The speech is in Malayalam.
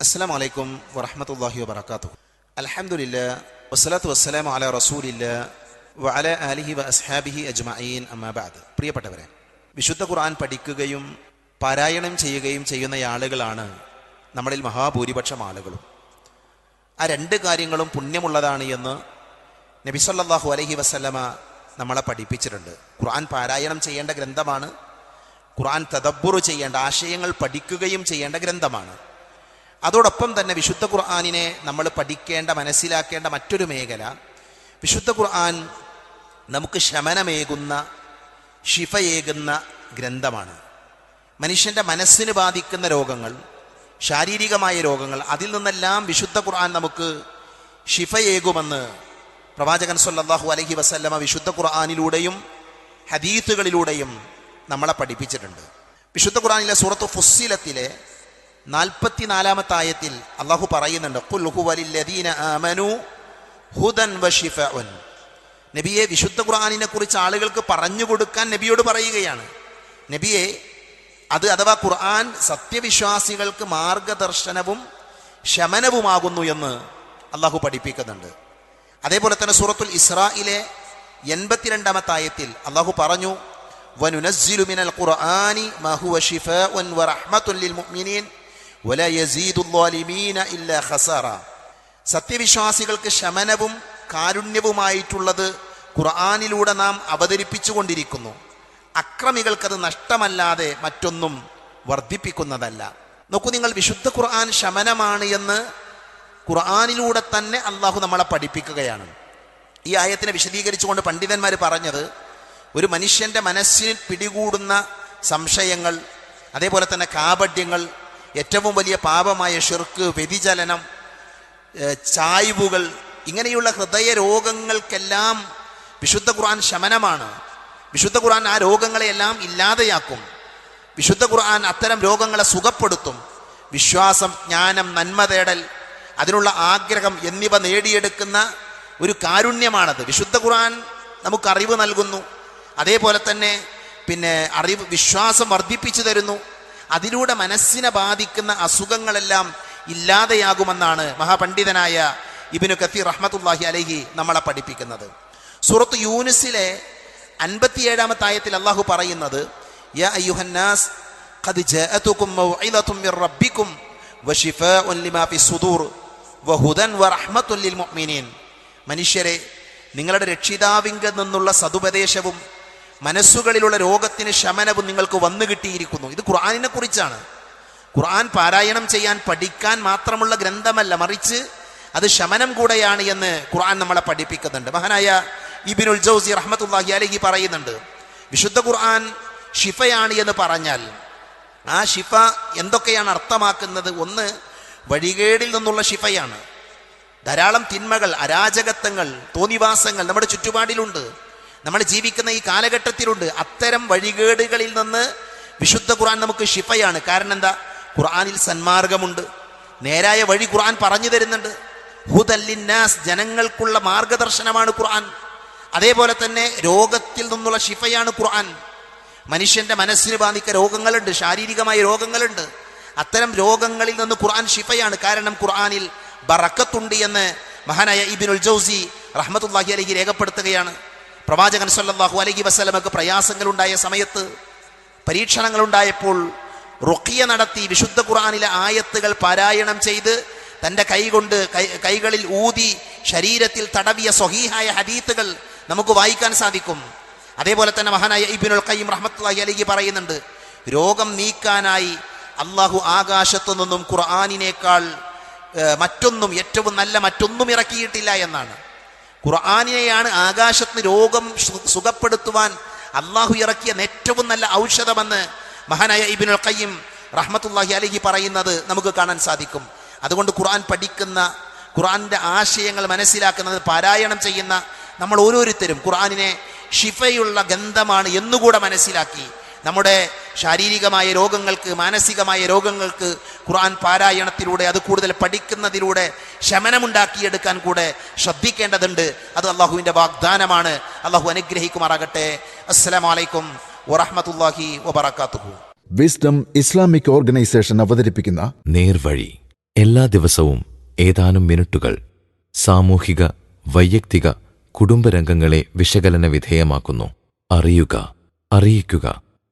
അസ്സാം വലൈക്കും വറഹമത്തല്ലാഹി വാത്തു അലഹമുല്ല വസ്സലാത്തു വസ്സലാം അല റസൂലില്ല വഅല ആലിഹി വ അസ്ഹാബിഹി അജ്മഈൻ അമ്മാബാദ് പ്രിയപ്പെട്ടവരെ വിശുദ്ധ ഖുർആൻ പഠിക്കുകയും പാരായണം ചെയ്യുകയും ചെയ്യുന്ന ആളുകളാണ് നമ്മളിൽ മഹാഭൂരിപക്ഷം ആളുകളും. ആ രണ്ട് കാര്യങ്ങളും പുണ്യമുള്ളതാണ് എന്ന് നബി സല്ലല്ലാഹു അലൈഹി വസല്ലമ നമ്മളെ പഠിപ്പിച്ചിട്ടുണ്ട്. ഖുർആൻ പാരായണം ചെയ്യേണ്ട ഗ്രന്ഥമാണ്. ഖുർആൻ തദബുറു ചെയ്യേണ്ട ആശയങ്ങൾ പഠിക്കുകയും ചെയ്യേണ്ട ഗ്രന്ഥമാണ്. അതോടൊപ്പം തന്നെ വിശുദ്ധ ഖുർആാനിനെ നമ്മൾ പഠിക്കേണ്ട മനസ്സിലാക്കേണ്ട മറ്റൊരു മേഖല. വിശുദ്ധ ഖുർആൻ നമുക്ക് ശമനമേകുന്ന ശിഫയേകുന്ന ഗ്രന്ഥമാണ്. മനുഷ്യന്റെ മനസ്സിന് ബാധിക്കുന്ന രോഗങ്ങൾ ശാരീരികമായ രോഗങ്ങൾ അതിൽ നിന്നെല്ലാം വിശുദ്ധ ഖുർആൻ നമുക്ക് ഷിഫയേകുമെന്ന് പ്രവാചകൻ സല്ലാഹു അലഹി വസല്ലമ വിശുദ്ധ ഖുർആാനിലൂടെയും ഹദീത്തുകളിലൂടെയും നമ്മളെ പഠിപ്പിച്ചിട്ടുണ്ട്. വിശുദ്ധ ഖുർആാനിലെ സൂറത്ത് ഫുസ്സിലത്തിലെ നാൽപ്പത്തിനാലാമത്തെ ആയത്തിൽ അള്ളാഹു പറയുന്നുണ്ട് "ഖുൽ ഹുവ ലില്ലദീന ആമനു ഹുദൻ വശിഫഉൻ." നബിയെ വിശുദ്ധ ഖുർആാനിനെ കുറിച്ച് ആളുകൾക്ക് പറഞ്ഞു കൊടുക്കാൻ നബിയോട് പറയുകയാണ്. നബിയെ അത് അഥവാ ഖുർആൻ സത്യവിശ്വാസികൾക്ക് മാർഗദർശനവും ശമനവുമാകുന്നു എന്ന് അള്ളാഹു പഠിപ്പിക്കുന്നുണ്ട്. അതേപോലെ തന്നെ സൂറത്തുൽ ഇസ്രായിലെ എൺപത്തിരണ്ടാമത്തെ ആയത്തിൽ അള്ളാഹു പറഞ്ഞു വനുനസ്സിലു മിനൽ ഖുർആനി മാ ഹുവ ശിഫാഉൻ വറഹ്മത്തുൻ ലിൽ മുഅ്മിനീൻ. ഇല്ലാ ഖസാറ. സത്യവിശ്വാസികൾക്ക് ശമനവും കാരുണ്യവുമായിട്ടുള്ളത് ഖുർആാനിലൂടെ നാം അവതരിപ്പിച്ചു കൊണ്ടിരിക്കുന്നു അക്രമികൾക്കത് നഷ്ടമല്ലാതെ മറ്റൊന്നും വർദ്ധിപ്പിക്കുന്നതല്ല. നോക്കൂ നിങ്ങൾ വിശുദ്ധ ഖുർആൻ ശമനമാണ് എന്ന് ഖുർആാനിലൂടെ തന്നെ അള്ളാഹു നമ്മളെ പഠിപ്പിക്കുകയാണ്. ഈ ആയത്തിനെ വിശദീകരിച്ചുകൊണ്ട് പണ്ഡിതന്മാർ പറഞ്ഞത് ഒരു മനുഷ്യന്റെ മനസ്സിന് പിടികൂടുന്ന സംശയങ്ങൾ അതേപോലെ തന്നെ കാപഡ്യങ്ങൾ ഏറ്റവും വലിയ പാപമായ ഷിർക്ക് വ്യതിചലനം ചായ്വുകൾ ഇങ്ങനെയുള്ള ഹൃദയ രോഗങ്ങൾക്കെല്ലാം വിശുദ്ധ ഖുർആൻ ശമനമാണ്. വിശുദ്ധ ഖുർആൻ ആ രോഗങ്ങളെയെല്ലാം ഇല്ലാതെയാക്കും. വിശുദ്ധ ഖുർആൻ അത്തരം രോഗങ്ങളെ സുഖപ്പെടുത്തും. വിശ്വാസം ജ്ഞാനം നന്മ തേടൽ അതിനുള്ള ആഗ്രഹം എന്നിവ നേടിയെടുക്കുന്ന ഒരു കാരുണ്യമാണത്. വിശുദ്ധ ഖുർആൻ നമുക്ക് അറിവ് നൽകുന്നു. അതേപോലെ തന്നെ പിന്നെ അറിവ് വിശ്വാസം വർദ്ധിപ്പിച്ചു തരുന്നു. അതിലൂടെ മനസ്സിനെ ബാധിക്കുന്ന അസുഖങ്ങളെല്ലാം ഇല്ലാതെയാകുമെന്നാണ് മഹാപണ്ഡിതനായ ഇബിനു കത്തി റഹ്മത്തുല്ലാഹി അലഹി നമ്മളെ പഠിപ്പിക്കുന്നത്. സുറത്ത് യൂനുസിലെ അൻപത്തിയേഴാമത്തെ ആയത്തിൽ അള്ളാഹു പറയുന്നത് യാ അയ്യുഹന്നാസ് ഖദ് ജാഅതുകും മിർ ലിമാ വഹുദൻ വറഹ്മത്തുൽ ലിൽ മുഅ്മിനീൻ. മനുഷ്യരെ നിങ്ങളുടെ രക്ഷിതാവിങ്കിൽ നിന്നുള്ള സതുപദേശവും മനസ്സുകളിലുള്ള രോഗത്തിന് ശമനവും നിങ്ങൾക്ക് വന്നു കിട്ടിയിരിക്കുന്നു. ഇത് ഖുർആാനിനെ കുറിച്ചാണ്. ഖുർആൻ പാരായണം ചെയ്യാൻ പഠിക്കാൻ മാത്രമുള്ള ഗ്രന്ഥമല്ല മറിച്ച് അത് ശമനം കൂടെയാണ് എന്ന് ഖുർആൻ നമ്മളെ പഠിപ്പിക്കുന്നുണ്ട്. മഹാനായ ഇബിനുൽ ജൗസി റഹ്മത്തുല്ലാഹി അലഹി പറയുന്നുണ്ട് വിശുദ്ധ ഖുർആൻ ഷിഫയാണ് എന്ന് പറഞ്ഞാൽ ആ ഷിഫ എന്തൊക്കെയാണ് അർത്ഥമാക്കുന്നത്? ഒന്ന് വഴികേടിൽ നിന്നുള്ള ഷിഫയാണ് ധാരാളം തിന്മകൾ അരാജകത്വങ്ങൾ തോന്നിവാസങ്ങൾ നമ്മുടെ ചുറ്റുപാടിലുണ്ട്. നമ്മൾ ജീവിക്കുന്ന ഈ കാലഘട്ടത്തിലുണ്ട്. അത്തരം വഴികേടുകളിൽ നിന്ന് വിശുദ്ധ ഖുർആൻ നമുക്ക് ഷിഫയാണ് കാരണം എന്താ? ഖുർആനിൽ സന്മാർഗമുണ്ട്. നേരായ വഴി ഖുർആൻ പറഞ്ഞു തരുന്നുണ്ട്. ഹുദല്ലിന്നാസ് ജനങ്ങൾക്കുള്ള മാർഗദർശനമാണ് ഖുർആൻ. അതേപോലെ തന്നെ രോഗത്തിൽ നിന്നുള്ള ഷിഫയാണ് ഖുർആൻ. മനുഷ്യന്റെ മനസ്സിന് ബാധിക്ക രോഗങ്ങളുണ്ട് ശാരീരികമായ രോഗങ്ങളുണ്ട്. അത്തരം രോഗങ്ങളിൽ നിന്ന് ഖുർആൻ ഷിഫയാണ് കാരണം ഖുർആനിൽ ബറക്കത്തുണ്ട് എന്ന് മഹാനായ ഇബിനുൽ ജൗസി റഹ്മത്തുല്ലാഹി അലഹി രേഖപ്പെടുത്തുകയാണ്. പ്രവാചകൻ സല്ലല്ലാഹു അലൈഹി വസല്ലമക്ക് പ്രയാസങ്ങളുണ്ടായ സമയത്ത് പരീക്ഷണങ്ങളുണ്ടായപ്പോൾ റുഖിയ നടത്തി വിശുദ്ധ ഖുറാനിലെ ആയത്തുകൾ പാരായണം ചെയ്ത് തന്റെ കൈകൊണ്ട് കൈകളിൽ ഊതി ശരീരത്തിൽ തടവിയ സ്വഹീഹായ ഹദീത്തുകൾ നമുക്ക് വായിക്കാൻ സാധിക്കും. അതേപോലെ തന്നെ മഹാനായ ഇബിനുൽ ഖയ്യിം റഹ്മത്തുള്ളാഹി അലൈഹി പറയുന്നുണ്ട് രോഗം നീക്കാനായി അള്ളാഹു ആകാശത്തു നിന്നും ഖുർആാനിനേക്കാൾ മറ്റൊന്നും ഏറ്റവും നല്ല മറ്റൊന്നും ഇറക്കിയിട്ടില്ല എന്നാണ്. ഖുർആാനിനെയാണ് ആകാശത്തിന് രോഗം സുഖപ്പെടുത്തുവാൻ അള്ളാഹു ഇറക്കിയ ഏറ്റവും നല്ല ഔഷധമെന്ന് മഹാനായ ഇബിനുൽ ഖയ്യിം റഹ്മത്തുല്ലാഹി അലഹി പറയുന്നത് നമുക്ക് കാണാൻ സാധിക്കും. അതുകൊണ്ട് ഖുർആൻ പഠിക്കുന്ന ഖുർആന്റെ ആശയങ്ങൾ മനസ്സിലാക്കുന്നത് പാരായണം ചെയ്യുന്ന നമ്മൾ ഓരോരുത്തരും ഖുർആനിനെ ഷിഫയുള്ള ഗന്ധമാണ് എന്നുകൂടെ മനസ്സിലാക്കി നമ്മുടെ ശാരീരികമായ രോഗങ്ങൾക്ക് മാനസികമായ രോഗങ്ങൾക്ക് ഖുർആൻ പാരായണത്തിലൂടെ അത് കൂടുതൽ പഠിക്കുന്നതിലൂടെ ശമനമുണ്ടാക്കിയെടുക്കാൻ കൂടെ ശ്രദ്ധിക്കേണ്ടതുണ്ട്. അത് അള്ളാഹുവിന്റെ വാഗ്ദാനമാണ്. അള്ളാഹു അനുഗ്രഹിക്കുമാറാകട്ടെ. അസ്സലാമലൈക്കും വറഹമത്തല്ലാഹി വബർക്കാത്തുഹു വിസ്ഡം ഇസ്ലാമിക് ഓർഗനൈസേഷൻ അവതരിപ്പിക്കുന്ന നേർവഴി. എല്ലാ ദിവസവും ഏതാനും മിനിറ്റുകൾ സാമൂഹിക വൈയക്തിക കുടുംബരംഗങ്ങളെ വിശകലന വിധേയമാക്കുന്നു. അറിയുക അറിയിക്കുക.